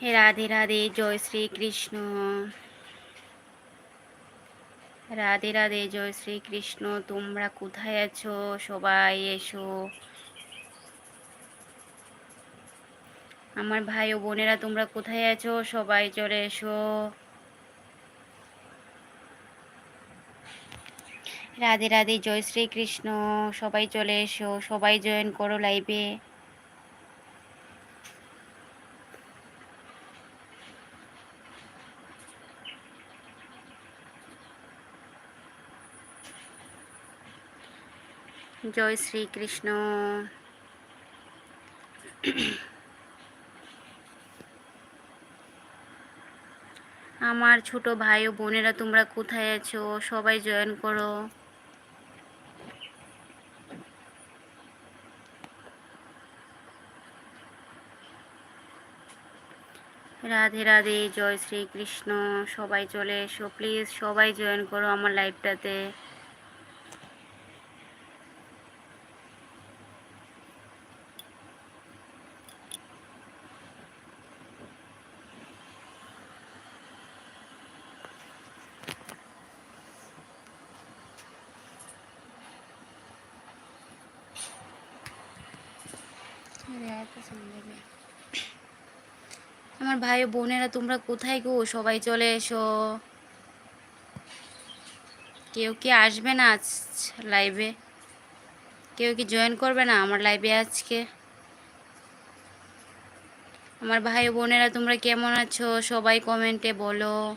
হে রাধে রাধে, জয় শ্রী কৃষ্ণ রাধে রাধে, জয় শ্রী কৃষ্ণ তোমরা কোথায় আছো? সবাই এসো। আমার ভাই ও বোনেরা, তোমরা কোথায় আছো? সবাই চলে এসো। রাধে রাধে, জয় শ্রী কৃষ্ণ সবাই চলে এসো, সবাই জয়েন করো লাইভে। জয় শ্রীকৃষ্ণ। আমার ছোট ভাই ও বোনেরা, তোমরা কোথায় আছো? সবাই জয়েন করো। রাধে রাধে, জয় শ্রীকৃষ্ণ। সবাই চলে এসো, প্লিজ সবাই জয়েন করো আমার লাইভটাতে। আমার ভাই বোনেরা, তোমরা কোথায় গো? সবাই চলে এসো। কেউ কি আসবে না আজ লাইভে কেউ কি জয়েন করবে না আমার লাইভে আজকে? আমার ভাই বোনেরা, তোমরা কেমন আছো? সবাই কমেন্টে বলো।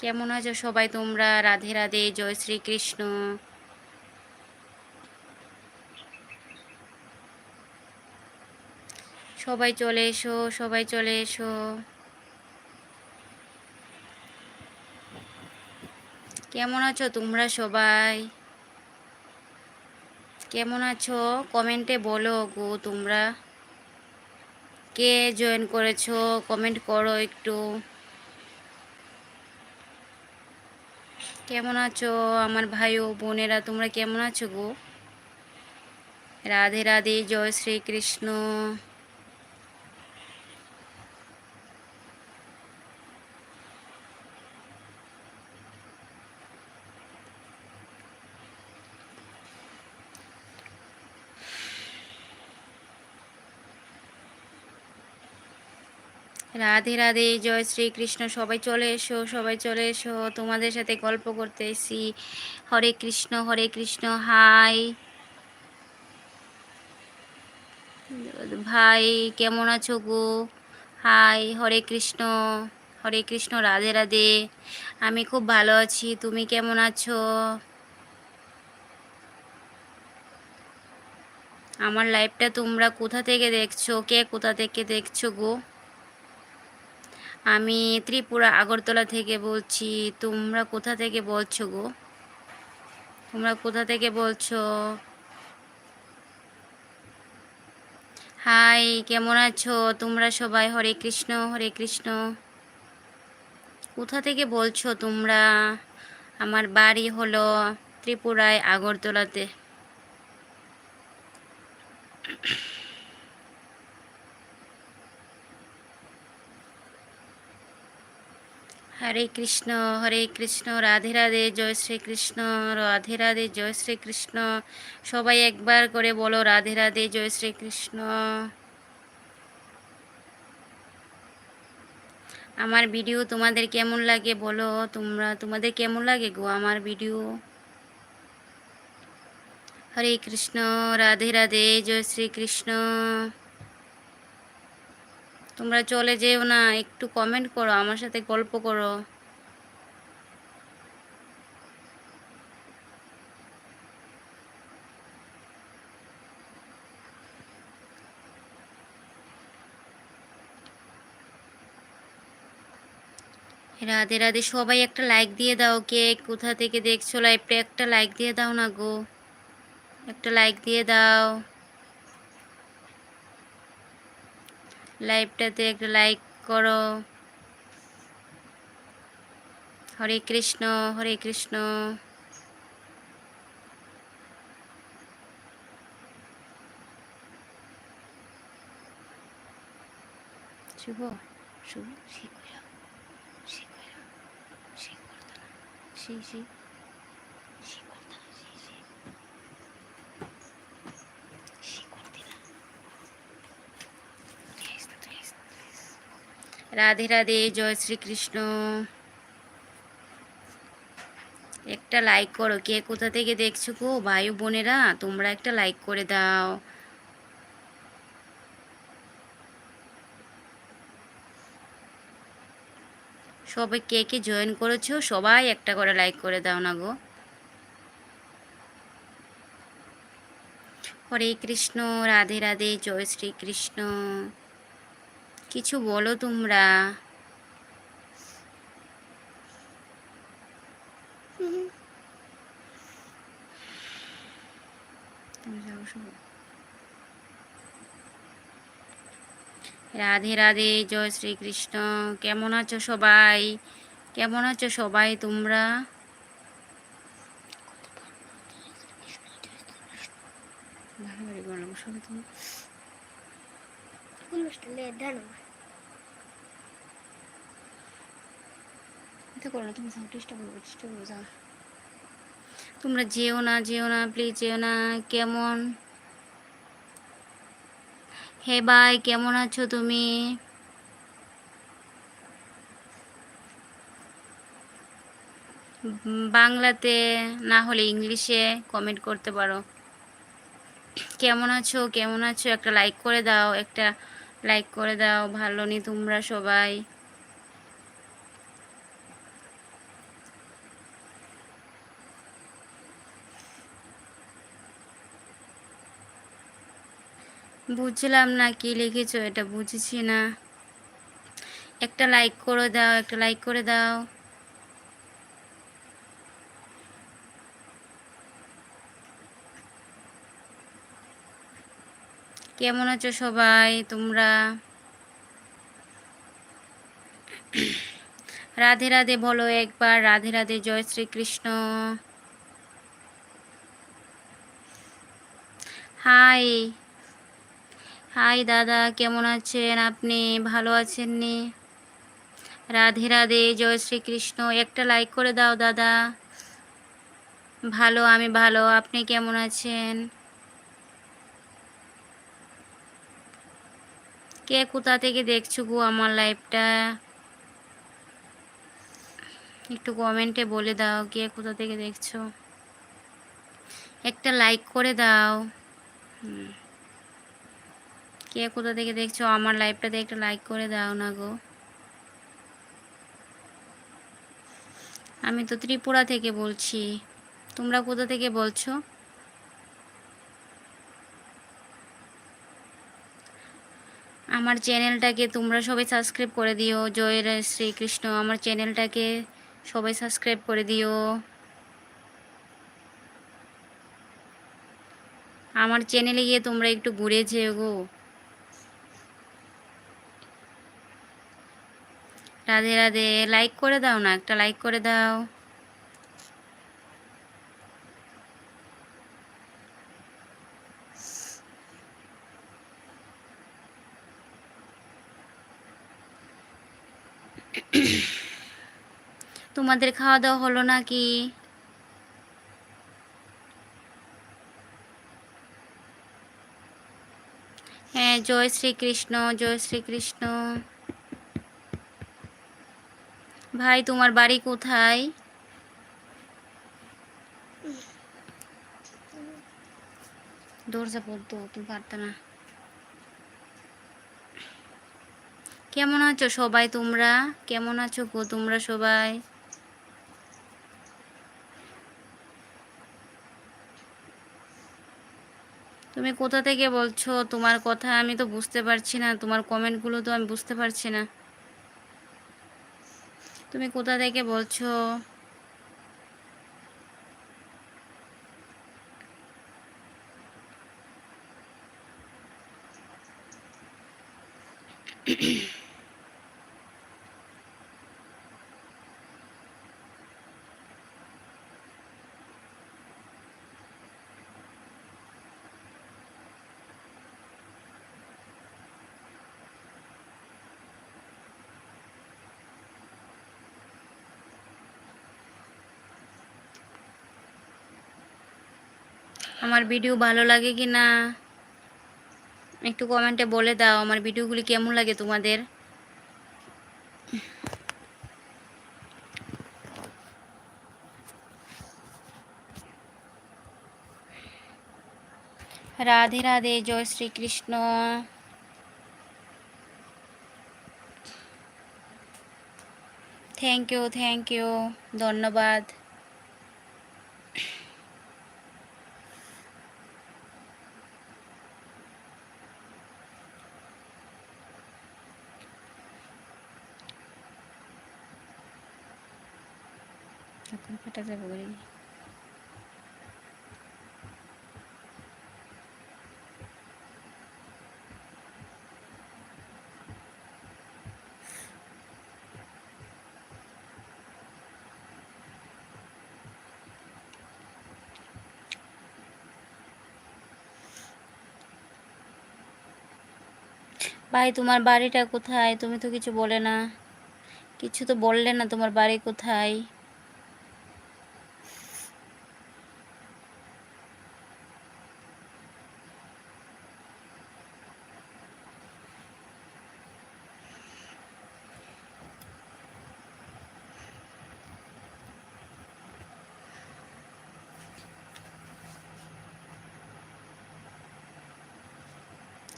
কেমন আছো সবাই তোমরা? রাধে রাধে, জয় শ্রীকৃষ্ণ। সবাই চলে এসো, সবাই চলে এসো। কেমন আছো তোমরা সবাই? কেমন আছো? কমেন্টে বলো গো তোমরা। কে জয়েন করেছ? কমেন্ট করো একটু। কেমন আছো আমার ভাই ও বোনেরা? তোমরা কেমন আছো গো? রাধে রাধে, জয় শ্রীকৃষ্ণ। রাধে রাধে, জয় শ্রীকৃষ্ণ। সবাই চলে এসো, সবাই চলে এসো। তোমাদের সাথে গল্প করতে এসি হরে কৃষ্ণ হরে কৃষ্ণ, হাই। ভাই, কেমন আছো গো? হাই, হরে কৃষ্ণ হরে কৃষ্ণ, রাধে রাধে। আমি খুব ভালো আছি, তুমি কেমন আছো? আমার লাইফটা তোমরা কোথা থেকে দেখছ? কে কোথা থেকে দেখছ গো? আমি ত্রিপুরা আগরতলা থেকে বলছি, তোমরা কোথা থেকে বলছো গো? তোমরা কোথা থেকে বলছো? হাই, কেমন আছো? তোমরা সবাই, হরে কৃষ্ণ হরে কৃষ্ণ। কোথা থেকে বলছো তোমরা? আমার বাড়ি হলো ত্রিপুরায় আগরতলাতে। হরে কৃষ্ণ হরে কৃষ্ণ, রাধে রাধে, জয় শ্রীকৃষ্ণ, রাধে রাধে, জয় শ্রীকৃষ্ণ। সবাই একবার করে বলো, রাধে রাধে, জয় শ্রীকৃষ্ণ। আমার ভিডিও তোমাদের কেমন লাগে বলো? তোমরা, তোমাদের কেমন লাগে গো আমার ভিডিও? হরে কৃষ্ণ, রাধে রাধে, জয় শ্রীকৃষ্ণ। তোমরা চলে যেও না, একটু কমেন্ট করো, আমার সাথে গল্প করো। রাধে রাধে, সবাই একটা লাইক দিয়ে দাও কে, কোথা থেকে দেখছ লাইভটা একটা লাইক দিয়ে দাও না গো। একটা লাইক দিয়ে দাও। লাইভটাতে একটা লাইক করো। হরে কৃষ্ণ হরে কৃষ্ণ। শুভ শুভ শি কইরা শি কইরা শি শি করতা না শি শি শি করতি না তুই আইস না, তুই আইস না, তুই আইস না। রাধে রাধে, জয় শ্রীকৃষ্ণ। একটা লাইক করো, কে কোথা থেকে দেখছ গো? ভাই বোনেরা, তোমরা একটা লাইক করে দাও। সবাই কে কে জয়েন করেছ? সবাই একটা করে লাইক করে দাও না গো। হরে কৃষ্ণ, রাধে রাধে, জয় শ্রীকৃষ্ণ। কিছু বলো তোমরা। রাধে রাধে, জয় শ্রীকৃষ্ণ। কেমন আছো সবাই? কেমন আছো সবাই তোমরা? বলো সবাই এটা করো না, তুমি চেষ্টা করব চেষ্টা করব যাও। তোমরা যেও না যেও না প্লিজ যেও না, কেমন? হে ভাই, কেমন আছো তুমি? বাংলাতে না হলে ইংলিশে কমেন্ট করতে পারো। কেমন আছো কেমন আছো? একটা লাইক করে দাও, একটা লাইক করে দাও, ভালো নি তোমরা সবাই? বুঝলাম না কি লিখেছো এটা বুঝেছি না। একটা লাইক করে দাও, একটা লাইক করে দাও। কেমন আছো সবাই? তোমরা? রাধে রাধে বলো একবার, রাধে রাধে, জয় শ্রীকৃষ্ণ। হাই হাই দাদা, কেমন আছেন আপনি? ভালো আছেন নি রাধে রাধে, জয় শ্রীকৃষ্ণ। একটা লাইক করে দাও দাদা। ভালো, আমি ভালো। আপনি কেমন আছেন? কে কোথা থেকে দেখছ গো আমার লাইফটা একটু কমেন্টে বলে দাও, কে কোথা থেকে দেখছ? একটা লাইক করে দাও। হুম। কে কোথা থেকে দেখছ? আমার লাইভটাতে একটা লাইক করে দাও না গো। আমি তো ত্রিপুরা থেকে বলছি। তোমরা কোথা থেকে বলছো? আমার চ্যানেলটাকে তোমরা সবাই সাবস্ক্রাইব করে দিও। জয় রা- শ্রীকৃষ্ণ। আমার চ্যানেলটাকে সবাই সাবস্ক্রাইব করে দিও। আমার চ্যানেলে গিয়ে তোমরা একটু ঘুরে যেও গো। রাধে রাধে লাইক করে দাও না, একটা লাইক করে দাও। তোমাদের খাওয়া দাওয়া হলো নাকি? হ্যাঁ জয় শ্রীকৃষ্ণ জয় শ্রীকৃষ্ণ। ভাই, তোমার বাড়ি কোথায়? দরজা পড়তো তুমি পারতে না। কেমন আছো সবাই তোমরা? কেমন আছো গো তোমরা সবাই? তুমি কোথা থেকে বলছো? তোমার কথা আমি তো বুঝতে পারছি না। তোমার কমেন্টগুলো তো আমি বুঝতে পারছি না। তুমি কোথা থেকে বলছো? mm আমার ভিডিও ভালো লাগে কি না একটু কমেন্টে বলে দাও, আমার ভিডিওগুলি কেমন লাগে তোমাদের? রাধে রাধে, জয় Shrikrishna. Thank you thank you ধন্যবাদ। এখন ফাটা যাবে করে ভাই, তোমার বাড়িটা কোথায়? তুমি তো কিছু বলে না। কিছু তো বললে না তোমার বাড়ি কোথায়?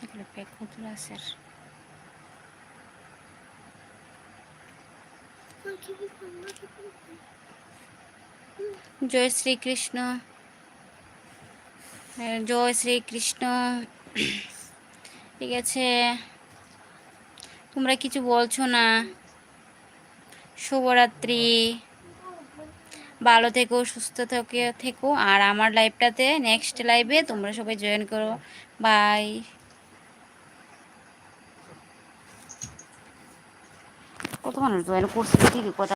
এগুলো প্যাক কতগুলো আছে? জয় শ্রীকৃষ্ণ জয় শ্রীকৃষ্ণ ঠিক আছে। তোমরা কিছু বলছো না? শুভরাত্রি। ভালো থেকো সুস্থ থেকে থেকো। আর আমার লাইভটাতে নেক্সট লাইভে তোমরা সবাই জয়েন করো। বাই কত মানুষ জয়েন করছে ঠিকই কথা